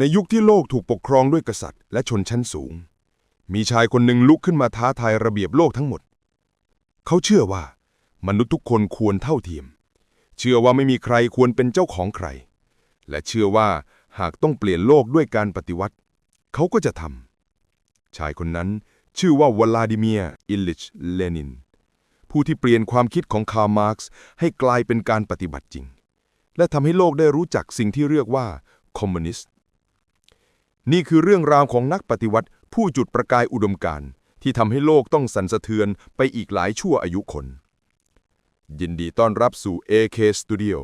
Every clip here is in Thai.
ในยุคที่โลกถูกปกครองด้วยกษัตริย์ และชนชั้นสูง มีชายคนหนึ่งลุกขึ้นมาท้าทายระเบียบโลกทั้งหมด เขาเชื่อว่า มนุษย์ทุกคนควรเท่าเทียม เชื่อว่าไม่มีใครควรเป็นเจ้าของใคร และเชื่อว่าหากต้องเปลี่ยนโลกด้วยการปฏิวัติ เขาก็จะทำชายคนนั้นชื่อว่าวลาดิเมียร์อิลลิชเลนิน ผู้ที่เปลี่ยนความคิดของคาร์มาร์กซ์ให้กลายเป็นการปฏิบัติจริง และทำให้โลกได้รู้จักสิ่งที่เรียกว่าคอมมิวนิสต์ นี่คือเรื่องราวของนักปฏิวัติผู้จุดประกายอุดมการณ์ที่ทำให้โลกต้องสั่นสะเทือนไปอีกหลายชั่วอายุคน ยินดีต้อนรับสู่ AK Studio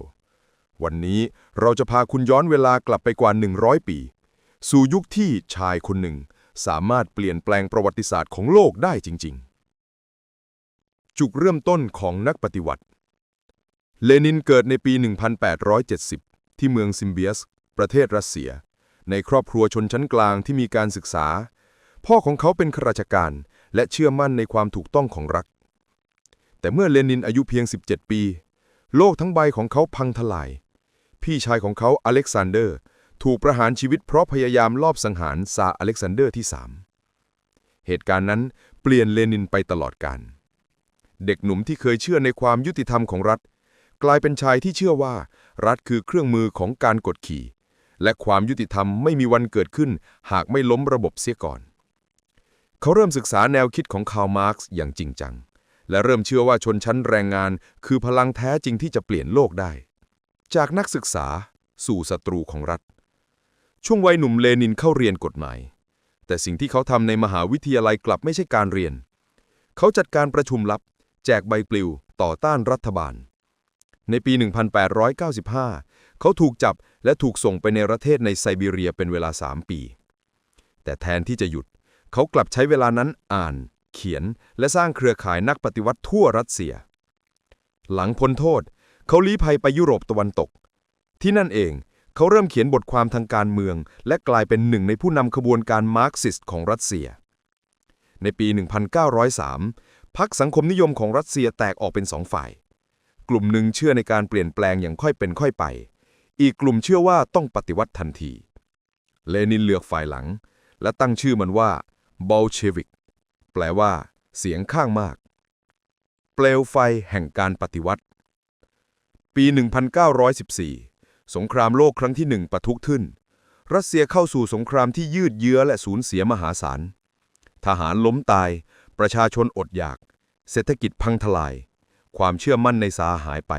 วันนี้เราจะพาคุณย้อนเวลากลับไปกว่า 100 ปี สู่ยุคที่ชายคนหนึ่ง สามารถเปลี่ยนแปลงประวัติศาสตร์ของโลกได้จริง ๆ จุดเริ่มต้นของนักปฏิวัติ เลนินเกิดในปี 1870 ที่เมืองซิมเบียส ประเทศรัสเซีย ในครอบครัวชนชั้นกลางที่มีการศึกษา พ่อของเขาเป็นข้าราชการ และเชื่อมั่นในความถูกต้องของรัฐแต่เมื่อเลนินอายุเพียง 17 ปี โลกทั้งใบของเขาพังทลาย พี่ชายของเขาอเล็กซานเดอร์ ถูกประหารชีวิตเพราะพยายามลอบสังหารซาอเล็กซานเดอร์ที่ 3 เหตุการณ์นั้นเปลี่ยนเลนินไปตลอดกาลเด็กหนุ่มที่เคยเชื่อในความยุติธรรมของรัฐ กลายเป็นชายที่เชื่อว่า รัฐคือเครื่องมือของการกดขี่ และความยุติธรรมไม่มีวันเกิดขึ้น หากไม่ล้มระบบเสียก่อน เขาเริ่มศึกษาแนวคิดของคาร์ลมาร์กซ์อย่างจริงจัง และเริ่มเชื่อว่าชนชั้นแรงงาน คือพลังแท้จริงที่จะเปลี่ยนโลกได้ จากนักศึกษาสู่ศัตรูของรัฐ ช่วงวัยหนุ่มเลนินเข้าเรียนกฎหมาย แต่สิ่งที่เขาทำในมหาวิทยาลัยกลับไม่ใช่การเรียน เขาจัดการประชุมลับ แจกใบปลิว ต่อต้านรัฐบาล ในปี 1895 เขาถูกจับและถูกส่งไปในประเทศในไซบีเรียเป็นเวลา 3 ปี แต่แทนที่จะหยุด เขากลับใช้เวลานั้นอ่าน เขียน และสร้างเครือข่ายนักปฏิวัติทั่วรัสเซีย หลังพ้นโทษ เขาลี้ภัยไปยุโรปตะวันตก ที่นั่นเองเขาเริ่มเขียนบทความทางการเมือง และกลายเป็นหนึ่งในผู้นำขบวนการมาร์กซิสต์ของรัสเซีย ในปี 1903พรรคสังคมนิยมของรัสเซียแตกออกเป็นสองฝ่าย กลุ่มหนึ่งเชื่อในการเปลี่ยนแปลงอย่างค่อยเป็นค่อยไป อีกกลุ่มเชื่อว่าต้องปฏิวัติทันที เลนินเลือกฝ่ายหลัง และตั้งชื่อมันว่าบอลเชวิก แปลว่า เสียงข้างมาก เปลวไฟแห่งการปฏิวัติ ปี 1914 สงครามโลกครั้งที่หนึ่งปะทุขึ้น รัสเซียเข้าสู่สงครามที่ยืดเยื้อและสูญเสียมหาศาล ทหารล้มตาย ประชาชนอดอยาก เศรษฐกิจพังทลาย ความเชื่อมั่นในสาหายไป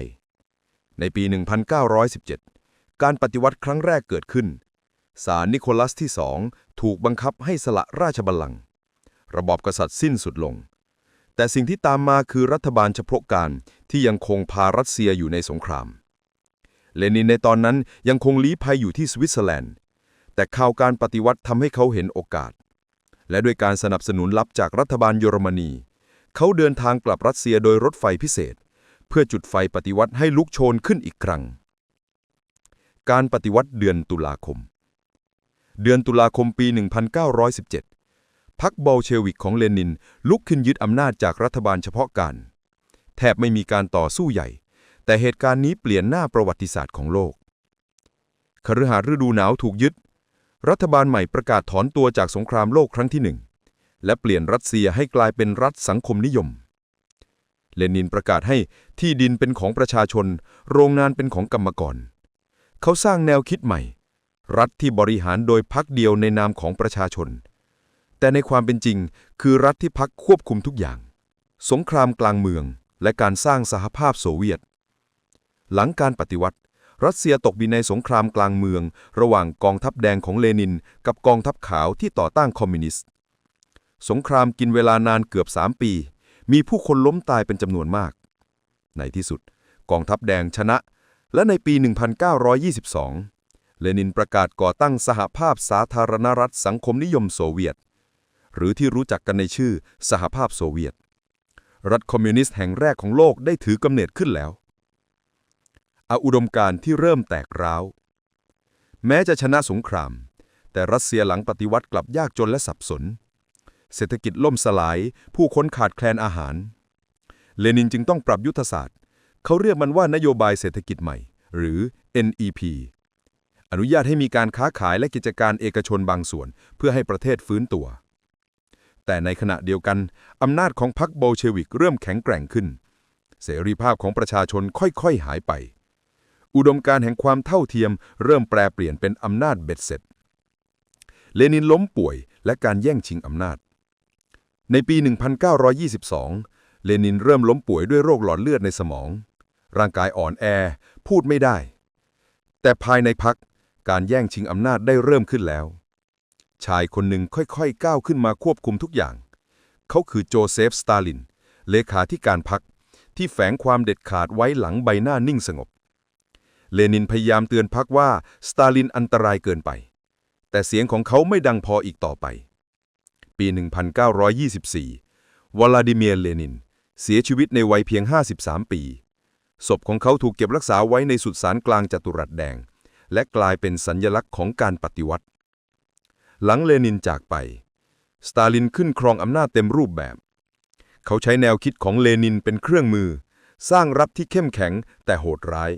ในปี 1917 การปฏิวัติครั้งแรกเกิดขึ้นศาลนิโคลัสที่สองถูกบังคับให้สละราชบัลลังก์ระบอบกษัตริย์สิ้นสุดลง แต่สิ่งที่ตามมาคือรัฐบาลเฉพาะการที่ยังคงพารัสเซียอยู่ในสงคราม เลนินในตอนนั้นยังคงลี้ภัยอยู่ที่สวิตเซอร์แลนด์ แต่ข่าวการปฏิวัติทำให้เขาเห็นโอกาส และด้วยการสนับสนุนลับจากรัฐบาลเยอรมนี เขาเดินทางกลับรัสเซียโดยรถไฟพิเศษ เพื่อจุดไฟปฏิวัติให้ลุกโชนขึ้นอีกครั้ง การปฏิวัติเดือนตุลาคม เดือนตุลาคมปี 1917 พรรคบอลเชวิกของเลนินลุกขึ้นยึดอำนาจจากรัฐบาลเฉพาะการ แทบไม่มีการต่อสู้ใหญ่ แต่เหตุการณ์นี้เปลี่ยนหน้าประวัติศาสตร์ของโลกคฤหาสน์ฤดูหนาวถูกยึด รัฐบาลใหม่ประกาศถอนตัวจากสงครามโลกครั้งที่หนึ่ง และเปลี่ยนรัสเซียให้กลายเป็นรัฐสังคมนิยม เลนินประกาศให้ที่ดินเป็นของประชาชน โรงงานเป็นของกรรมกร เขาสร้างแนวคิดใหม่ รัฐที่บริหารโดยพรรคเดียวในนามของประชาชน แต่ในความเป็นจริงคือรัฐที่พรรคควบคุมทุกอย่าง สงครามกลางเมืองและการสร้างสหภาพโซเวียต หลังการปฏิวัติ รัสเซียตกอยู่ในสงครามกลางเมือง ระหว่างกองทัพแดงของเลนิน กับกองทัพขาวที่ต่อต้านคอมมิวนิสต์ สงครามกินเวลานานเกือบ 3 ปี มีผู้คนล้มตายเป็นจำนวนมาก ในที่สุด กองทัพแดงชนะ และในปี 1922 เลนินประกาศก่อตั้งสหภาพสาธารณรัฐสังคมนิยมโซเวียต หรือที่รู้จักกันในชื่อสหภาพโซเวียต รัฐคอมมิวนิสต์แห่งแรกของโลกได้ถือกำเนิดขึ้นแล้ว อาอุดมการณ์ที่เริ่มแตกร้าว แม้จะชนะสงคราม แต่รัสเซียหลังปฏิวัติกลับยากจนและสับสน เศรษฐกิจล่มสลาย ผู้คนขาดแคลนอาหาร เลนินจึงต้องปรับยุทธศาสตร์ เขาเรียกมันว่านโยบายเศรษฐกิจใหม่ หรือ NEP อนุญาตให้มีการค้าขายและกิจการเอกชนบางส่วน เพื่อให้ประเทศฟื้นตัว แต่ในขณะเดียวกัน อำนาจของพรรคโบเชวิกเริ่มแข็งแกร่งขึ้น เสรีภาพของประชาชนค่อยๆหายไป อุดมการแห่งความเท่าเทียม เริ่มแปรเปลี่ยนเป็นอำนาจเบ็ดเสร็จ เลนินล้มป่วยและการแย่งชิงอำนาจ ในปี 1922 เลนินเริ่มล้มป่วยด้วยโรคหลอดเลือดในสมอง ร่างกายอ่อนแอ พูดไม่ได้ แต่ภายในพักการแย่งชิงอำนาจได้เริ่มขึ้นแล้ว ชายคนหนึ่งค่อยๆ ก้าวขึ้นมาควบคุมทุกอย่าง เขาคือโจเซฟ สตาลิน เลขาธิการพักที่แฝงความเด็ดขาดไว้หลังใบหน้านิ่งสงบ เลนินพยายามเตือนพักว่า สตาลินอันตรายเกินไป แต่เสียงของเขาไม่ดังพออีกต่อไป ปี 1924 วลาดิเมียร์ เลนิน เสียชีวิตในวัยเพียง 53 ปี ศพของเขาถูกเก็บรักษาไว้ในสุสานกลางจัตุรัสแดง และกลายเป็นสัญญลักษณ์ของการปฏิวัติ หลังเลนินจากไป สตาลินขึ้นครองอำนาจเต็มรูปแบบ เขาใช้แนวคิดของเลนินเป็นเครื่องมือ สร้างรัฐที่เข้มแข็งแต่โหดร้าย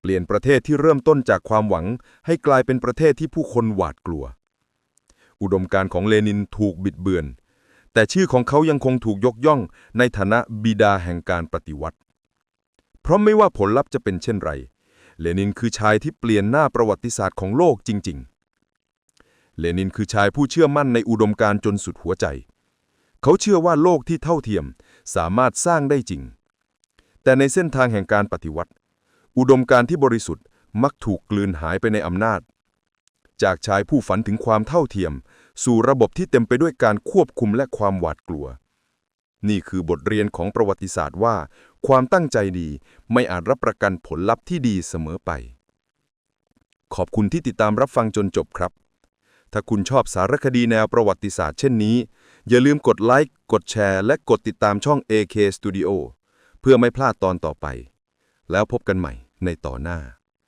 เปลี่ยนประเทศที่เริ่มต้นจากความหวัง ให้กลายเป็นประเทศที่ผู้คนหวาดกลัว อุดมการของเลนินถูกบิดเบือน แต่ชื่อของเขายังคงถูกยกย่องในฐานะบิดาแห่งการปฏิวัติ เพราะไม่ว่าผลลัพธ์จะเป็นเช่นไร เลนินคือชายที่เปลี่ยนหน้าประวัติศาสตร์ของโลกจริง ๆ เลนินคือชายผู้เชื่อมั่นในอุดมการณ์จนสุดหัวใจ เขาเชื่อว่าโลกที่เท่าเทียมสามารถสร้างได้จริง แต่ในเส้นทางแห่งการปฏิวัติ อุดมการณ์ที่บริสุทธิ์มักถูกกลืนหายไปในอำนาจ จากชายผู้ฝันถึงความเท่าเทียม สู่ระบบที่เต็มไปด้วยการควบคุมและความหวาดกลัว นี่คือบทเรียนของประวัติศาสตร์ว่า ความตั้งใจดีไม่อาจรับประกันผลลัพธ์ที่ดีเสมอไป ขอบคุณที่ติดตามรับฟังจนจบครับ ถ้าคุณชอบสารคดีแนวประวัติศาสตร์เช่นนี้ อย่าลืมกดไลค์ กดแชร์ และกดติดตามช่อง AK Studio เพื่อไม่พลาดตอนต่อไป แล้วพบกันใหม่ในต่อหน้า